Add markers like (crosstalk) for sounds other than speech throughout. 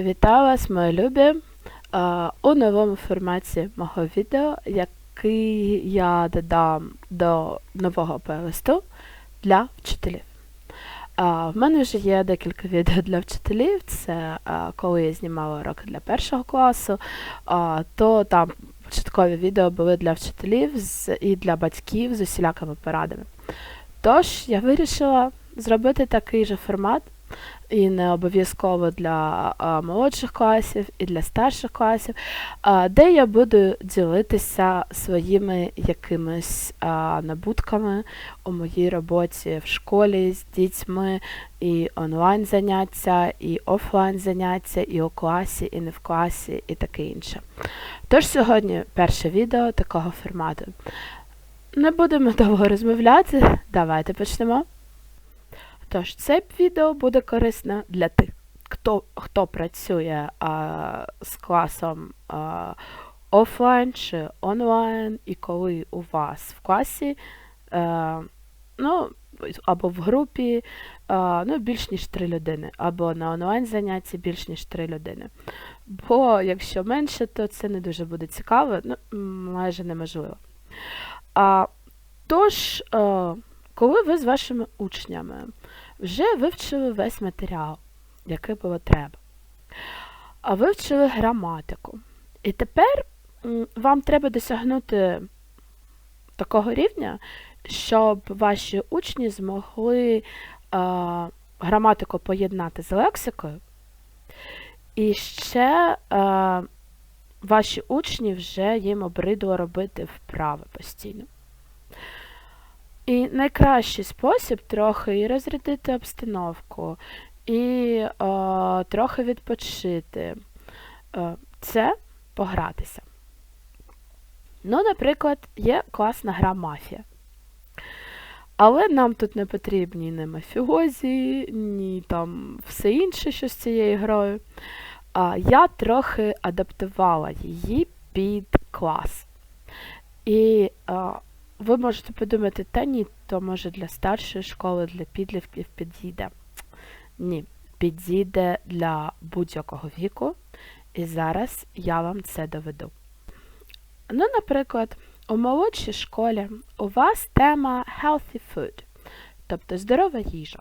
Вітаю вас, мої любі, е, у новому форматі мого відео, який я додам до нового плейлисту для вчителів. Е, В мене вже є декілька відео для вчителів. Це е, коли я знімала уроки для першого класу, то там початкові відео були для вчителів і для батьків з усілякими порадами. Тож я вирішила зробити такий же формат, і не обов'язково для молодших класів, і для старших класів, де я буду ділитися своїми якимись набутками у моїй роботі в школі з дітьми, і онлайн заняття, і офлайн заняття, і у класі, і не в класі, і таке інше. Тож сьогодні перше відео такого формату. Не будемо (laughs) довго розмовляти, давайте почнемо. Тож, це відео буде корисно для тих, хто, хто працює а, з класом а, офлайн чи онлайн, і коли у вас в класі, е, ну, або в групі а, ну, більш ніж три людини, або на онлайн занятті більш ніж три людини. Бо якщо менше, то це не дуже буде цікаво, ну, майже неможливо. А, тож, е, коли ви з вашими учнями вже вивчили весь матеріал, який було треба. А вивчили граматику. І тепер вам треба досягнути такого рівня, щоб ваші учні змогли граматику поєднати з лексикою. І ще е, ваші учні вже їм обридло робити вправи постійно. І найкращий спосіб трохи і розрядити обстановку, і е, трохи відпочити е, це погратися. Ну, наприклад, є класна гра мафія. Але нам тут не потрібні ні мафіозі, ні там все інше, що з цією грою. А, я трохи адаптувала її під клас. І а, ви можете подумати, та ні, то може для старшої школи, для підлітків підійде. Ні, підійде для будь-якого віку. І зараз я вам це доведу. Ну, наприклад, у молодшій школі у вас тема healthy food, тобто здорова їжа.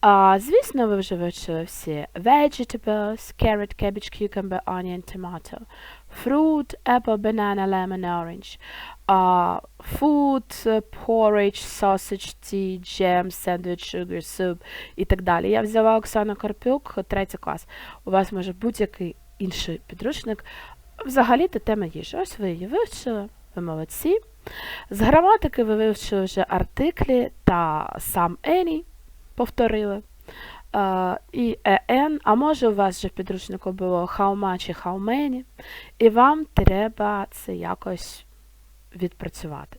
А, звісно, ви вже вивчили всі vegetables, carrot, cabbage, cucumber, onion, tomato, fruit, apple, banana, lemon, orange, uh, food, porridge, sausage, tea, jam, sandwich, sugar, soup і так далі. Я взяла Оксану Карпюк, третій клас. У вас може будь-який інший підручник. Взагалі-то тема їжі. Ось ви її вивчили, ви молодці. З граматики ви вивчили вже артиклі та сам any повторили. І EN, а може у вас вже в підручнику було how much і how many, і вам треба це якось відпрацювати.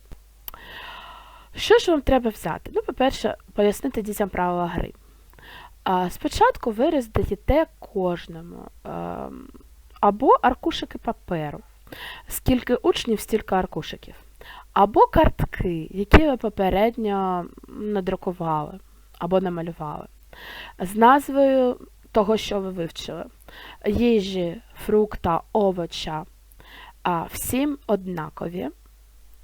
Що ж вам треба взяти? Ну, по-перше, пояснити дітям правила гри. Спочатку ви роздаєте кожному або аркушики паперу, скільки учнів, стільки аркушиків, або картки, які ви попередньо надрукували або намалювали, з назвою того, що ви вивчили. Їжі, фрукта, овоча, всім однакові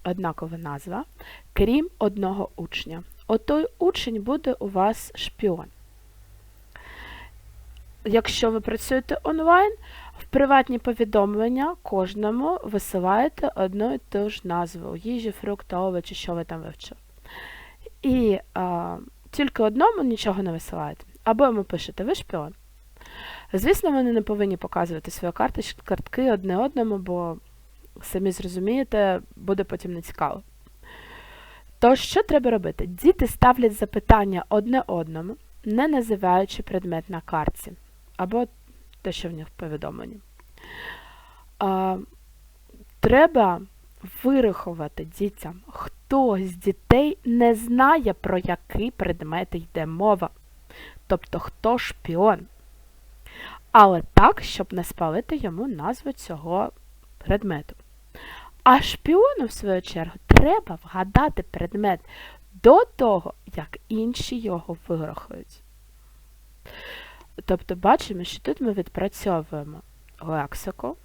однакова назва, крім одного учня. Отой учень буде у вас шпіон. Якщо ви працюєте онлайн, в приватні повідомлення кожному висилаєте одну і ту ж назву їжі, фрукти, овочі, що ви там вивчили. І а, тільки одному нічого не висилаєте. Або йому пишете, ви шпіон. Звісно, вони не повинні показувати свої картки одне одному, бо самі зрозумієте, буде потім нецікаво. Тож, що треба робити? Діти ставлять запитання одне одному, не називаючи предмет на картці, або те, що в них. А, треба вирахувати дітям, хто з дітей не знає, про який предмет йде мова. Тобто, хто шпіон. Але так, щоб не спалити йому назву цього предмету. А шпіону, в свою чергу, треба вгадати предмет до того, як інші його вирахують. Тобто бачимо, що тут ми відпрацьовуємо лексику,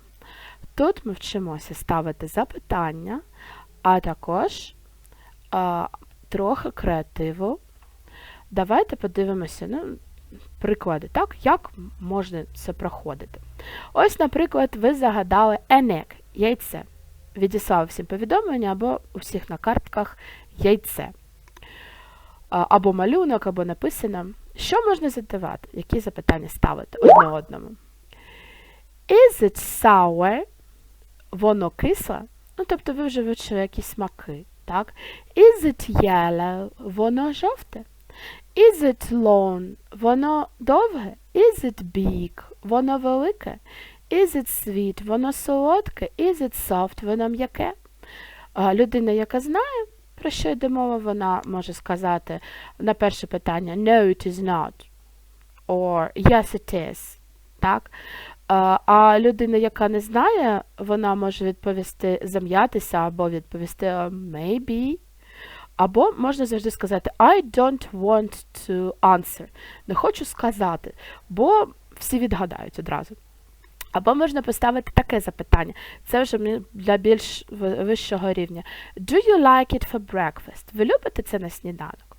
тут ми вчимося ставити запитання, а також а, трохи креативу. Давайте подивимося ну, приклади, так, як можна це проходити. Ось, наприклад, ви загадали енек яйце. Відіслав всім повідомлення або у всіх на картках яйце. Або малюнок, або написано. Що можна задавати? Які запитання ставити одне одному? Is it sour? Воно кисле? Ну, тобто ви вже вивчили якісь смаки, так? Is it yellow? Воно жовте? Is it long? Воно довге? Is it big? Воно велике? Is it sweet? Воно солодке? Is it soft? Воно м'яке? Людина, яка знає, про що йде мова, вона може сказати на перше питання No, it is not. Or Yes, it is. Так? А, людина, яка не знає, вона може відповісти зам'ятися або відповісти maybe. Або можна завжди сказати I don't want to answer. Не хочу сказати, бо всі відгадають одразу. Або можна поставити таке запитання. Це вже для більш вищого рівня. Do you like it for breakfast? Ви любите це на сніданок?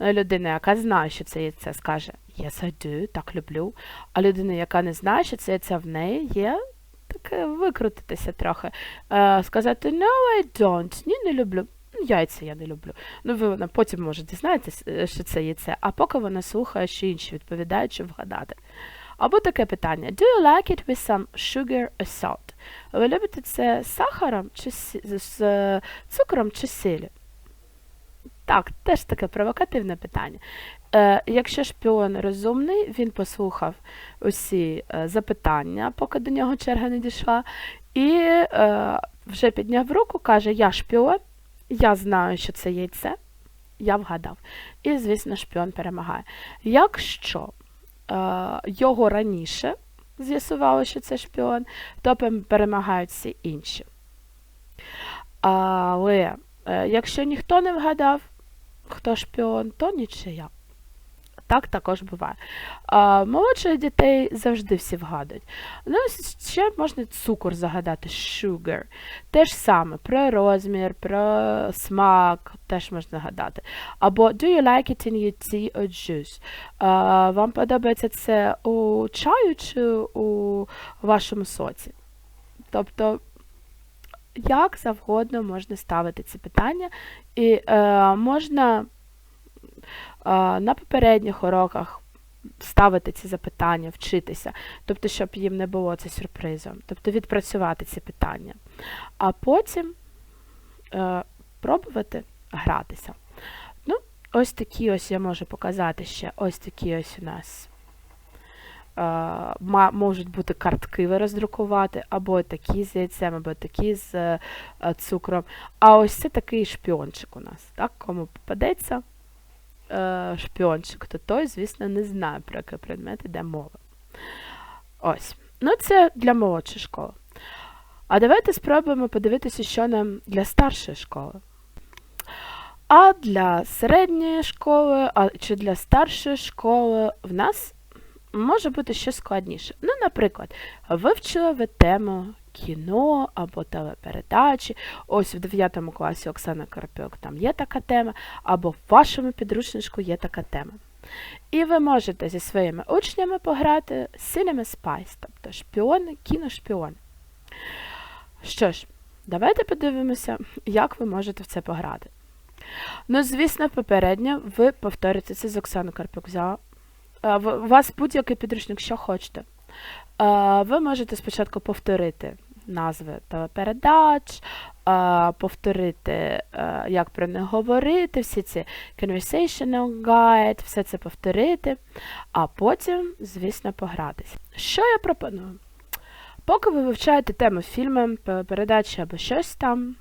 Е, Людина, яка знає, що це яйце, скаже Yes, I do, так люблю. А людина, яка не знає, що це яйце в неї, є таке викрутитися трохи. Е, сказати No, I don't. Ні, не люблю. Ну, Яйця я не люблю. Ну, ви потім може дізнаєтесь, е, що це яйце, а поки вона слухає, що інші відповідають, щоб вгадати. Або таке питання: Do you like it with some sugar or salt? Ви любите це з сахаром чи з, цукром чи сіллю? Так, теж таке провокативне питання. Е, якщо шпіон розумний, він послухав усі е, запитання, поки до нього черга не дійшла, і е, вже підняв руку, каже: Я шпіон, я знаю, що це яйце, я вгадав. І, звісно, шпіон перемагає. Якщо е, його раніше з'ясували, що це шпіон, то перемагають всі інші. Але е, якщо ніхто не вгадав, хто шпіон, то нічия. Так також буває. А, молодших дітей завжди всі вгадують. Ну, ще можна цукор загадати, sugar. Те ж саме, про розмір, про смак теж можна гадати. Або do you like it in your tea or juice? А, вам подобається це у чаю чи у вашому соці? Тобто, як завгодно можна ставити ці питання, і е, можна е, на попередніх уроках ставити ці запитання, вчитися, тобто, щоб їм не було це сюрпризом, тобто відпрацювати ці питання, а потім е, пробувати гратися. Ну, ось такі ось я можу показати ще, ось такі ось у нас можуть бути картки ви роздрукувати, або такі з яйцем, або такі з е, е, цукром. А ось це такий шпіончик у нас. Так? Кому попадеться е, шпіончик, то той, звісно, не знає, про який предмет іде мова. Ось. Ну, це для молодшої школи. А давайте спробуємо подивитися, що нам для старшої школи. А для середньої школи, а чи для старшої школи в нас може бути щось складніше. Ну, наприклад, вивчили ви тему кіно або телепередачі. Ось в 9 класі Оксана Карпюк там є така тема, або в вашому підручничку є така тема. І ви можете зі своїми учнями пограти Cinema Spice, тобто шпіони, кіношпіони. Що ж, давайте подивимося, як ви можете в це пограти. Ну, звісно, попередньо ви повторите це з Оксаною Карпюк взяла. У вас будь-який підручник, що хочете. Ви можете спочатку повторити назви телепередач, повторити, як про них говорити, всі ці conversational guide, все це повторити, а потім, звісно, погратися. Що я пропоную? Поки ви вивчаєте тему фільму, передачі або щось там,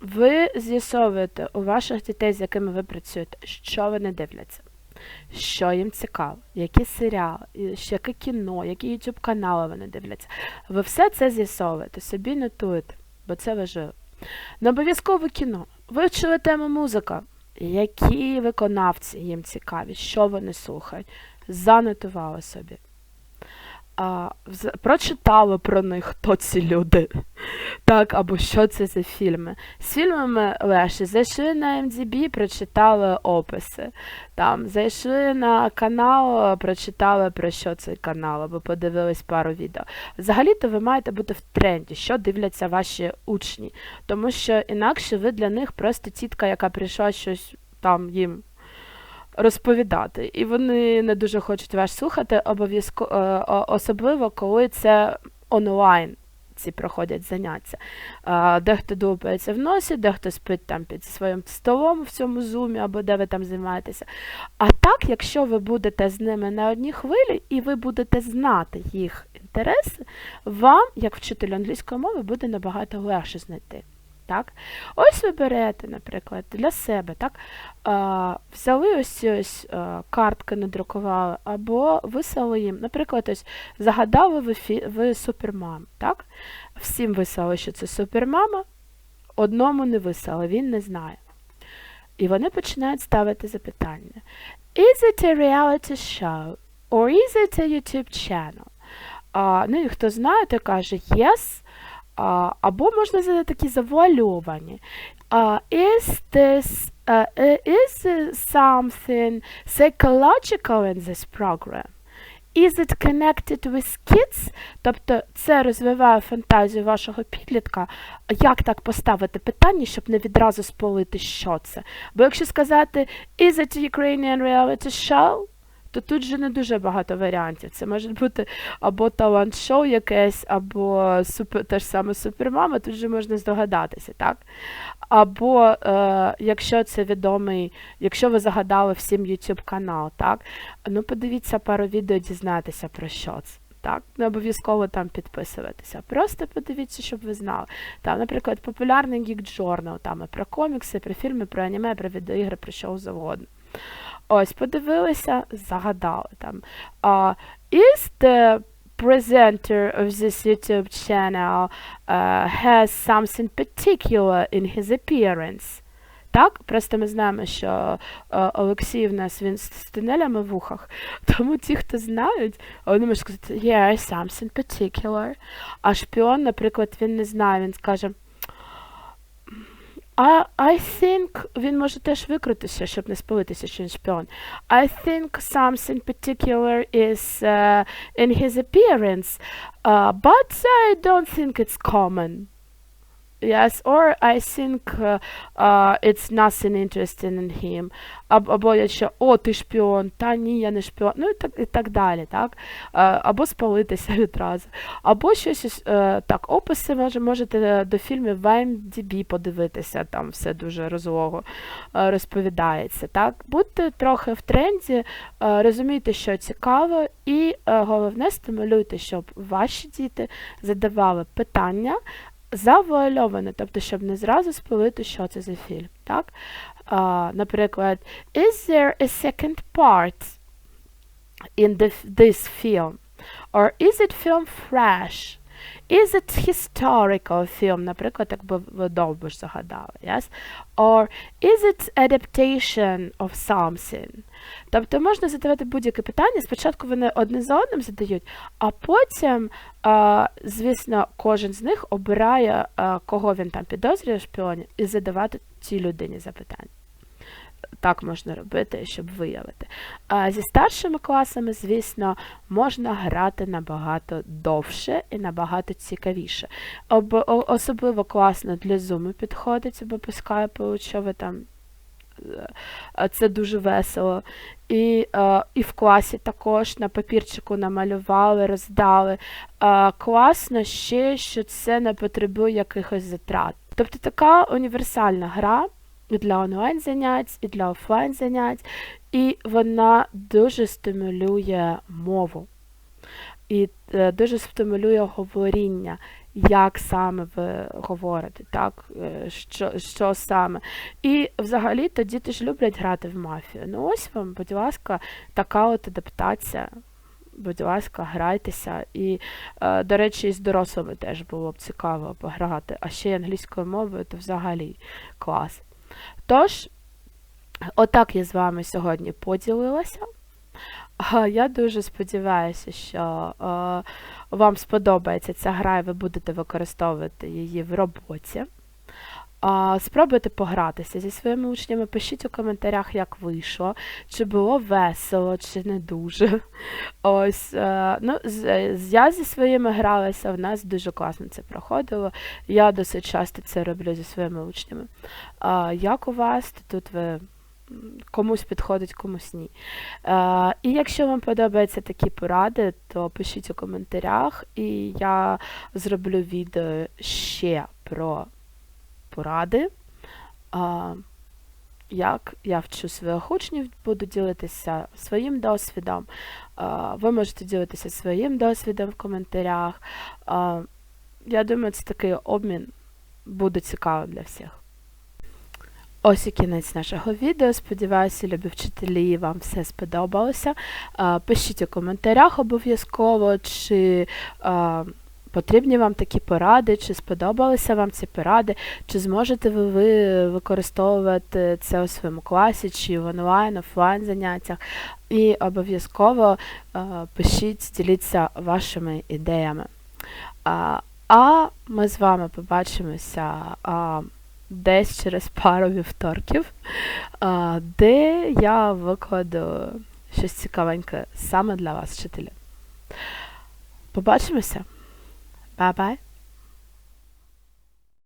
ви з'ясовуєте у ваших дітей, з якими ви працюєте, що вони дивляться, що їм цікаво, які серіали, яке кіно, які YouTube канали вони дивляться. Ви все це з'ясовуєте, собі нотуєте, бо це важливо. Не обов'язково кіно. Вивчили тему музика. Які виконавці їм цікаві, що вони слухають, занотували собі. А, прочитали про них, хто ці люди. Так, або що це за фільми. З фільмами легше. Зайшли на MDB, прочитали описи. Там, зайшли на канал, прочитали про що цей канал, або подивились пару відео. Взагалі-то ви маєте бути в тренді, що дивляться ваші учні. Тому що інакше ви для них просто тітка, яка прийшла щось там їм розповідати. І вони не дуже хочуть вас слухати, обов'язково, особливо коли це онлайн. Ці проходять заняття. Е, Дехто дупається в носі, дехто спить там під своїм столом в цьому зумі, або де ви там займаєтеся. А так, якщо ви будете з ними на одній хвилі і ви будете знати їх інтереси, вам, як вчителю англійської мови, буде набагато легше знайти. Так? Ось ви берете, наприклад, для себе, так? А, взяли ось ось картки, надрукували, або вислали їм, наприклад, ось загадали ви, фі, ви супермам, так? Всім вислали, що це супермама, одному не вислали, він не знає. І вони починають ставити запитання. Is it a reality show? Or is it a YouTube channel? А, ну і хто знає, той каже yes, або можна задати такі завуальовані. Is this uh, is something psychological in this program? Is it connected with kids? Тобто це розвиває фантазію вашого підлітка, як так поставити питання, щоб не відразу сполити, що це. Бо якщо сказати Is it Ukrainian reality show? То тут же не дуже багато варіантів. Це може бути або талант-шоу якесь, або супер, те ж саме супермама, тут же можна здогадатися, так? Або е, якщо це відомий, якщо ви загадали всім YouTube канал, так? Ну подивіться пару відео, дізнатися про що це. Так, не обов'язково там підписуватися. Просто подивіться, щоб ви знали. Там, наприклад, популярний Geek Journal, там і про комікси, про фільми, про аніме, про відеоігри, про що завгодно. Ось, подивилися, загадали там. Uh, is the presenter of this YouTube channel uh, has something particular in his appearance? Так, просто ми знаємо, що е, Олексій в нас він з з в ухах. (laughs) Тому ті, хто знають, вони можуть сказати, yeah, something particular. А шпіон, наприклад, він не знає, він скаже. I, I think він може теж викрутитися, щоб не спалитися, що він шпіон. I think something particular is uh, in his appearance, uh, but I don't think it's common. Yes, or I think uh, uh, it's nothing interesting in him. Аб, або якщо, о, ти шпіон, та ні, я не шпіон, ну і так, і так далі, так? Е, Або спалитися (laughs) відразу. Або щось, е, так, описи може, можете до фільмів в IMDb подивитися, там все дуже розлого е, розповідається, так? Будьте трохи в тренді, е, розумійте, що цікаво, і е, головне стимулюйте, щоб ваші діти задавали питання, завуальоване, тобто, щоб не зразу спалити, що це за фільм. Так? А, наприклад, is there a second part in the, this film? Or is it film fresh? Is it historical film? Наприклад, якби ви довбиш загадали. Yes? Or is it adaptation of something? Тобто можна задавати будь-яке питання. Спочатку вони одне за одним задають, а потім, звісно, кожен з них обирає, кого він там підозрює в шпіоні, і задавати цій людині запитання. Так можна робити, щоб виявити. А зі старшими класами, звісно, можна грати набагато довше і набагато цікавіше. Об, особливо класно для зуму підходить, або по скайпу, якщо ви там е, це дуже весело. І, е, і в класі також на папірчику намалювали, роздали. Класно ще, що це не потребує якихось затрат. Тобто така універсальна гра і для онлайн занять, і для офлайн занять, і вона дуже стимулює мову. І е, дуже стимулює говоріння, як саме ви говорите, так, е, що, що саме. І взагалі то діти ж люблять грати в мафію. Ну ось вам, будь ласка, така от адаптація. Будь ласка, грайтеся. І, е, до речі, з дорослими теж було б цікаво пограти. А ще й англійською мовою, то взагалі клас. Тож, отак я з вами сьогодні поділилася. Я дуже сподіваюся, що вам сподобається ця гра і ви будете використовувати її в роботі. Спробуйте погратися зі своїми учнями, пишіть у коментарях, як вийшло, чи було весело, чи не дуже. (laughs) Ось, е, ну, з- я зі своїми гралася, в нас дуже класно це проходило. Я досить часто це роблю зі своїми учнями. Як у вас, то тут ви комусь підходить, комусь ні. Е, і якщо вам подобаються такі поради, то пишіть у коментарях, і я зроблю відео ще про поради. Як я вчу своїх учнів, буду ділитися своїм досвідом. Ви можете ділитися своїм досвідом в коментарях. Я думаю, це такий обмін буде цікавим для всіх. Ось і кінець нашого відео. Сподіваюся, любі вчителі, вам все сподобалося. Пишіть у коментарях обов'язково, чи потрібні вам такі поради, чи сподобалися вам ці поради, чи зможете ви, ви використовувати це у своєму класі, чи в онлайн, офлайн заняттях. І обов'язково а, пишіть, діліться вашими ідеями. А ми з вами побачимося а, десь через пару вівторків, а, де я викладу щось цікавеньке саме для вас, вчителі. Побачимося! Bye bye.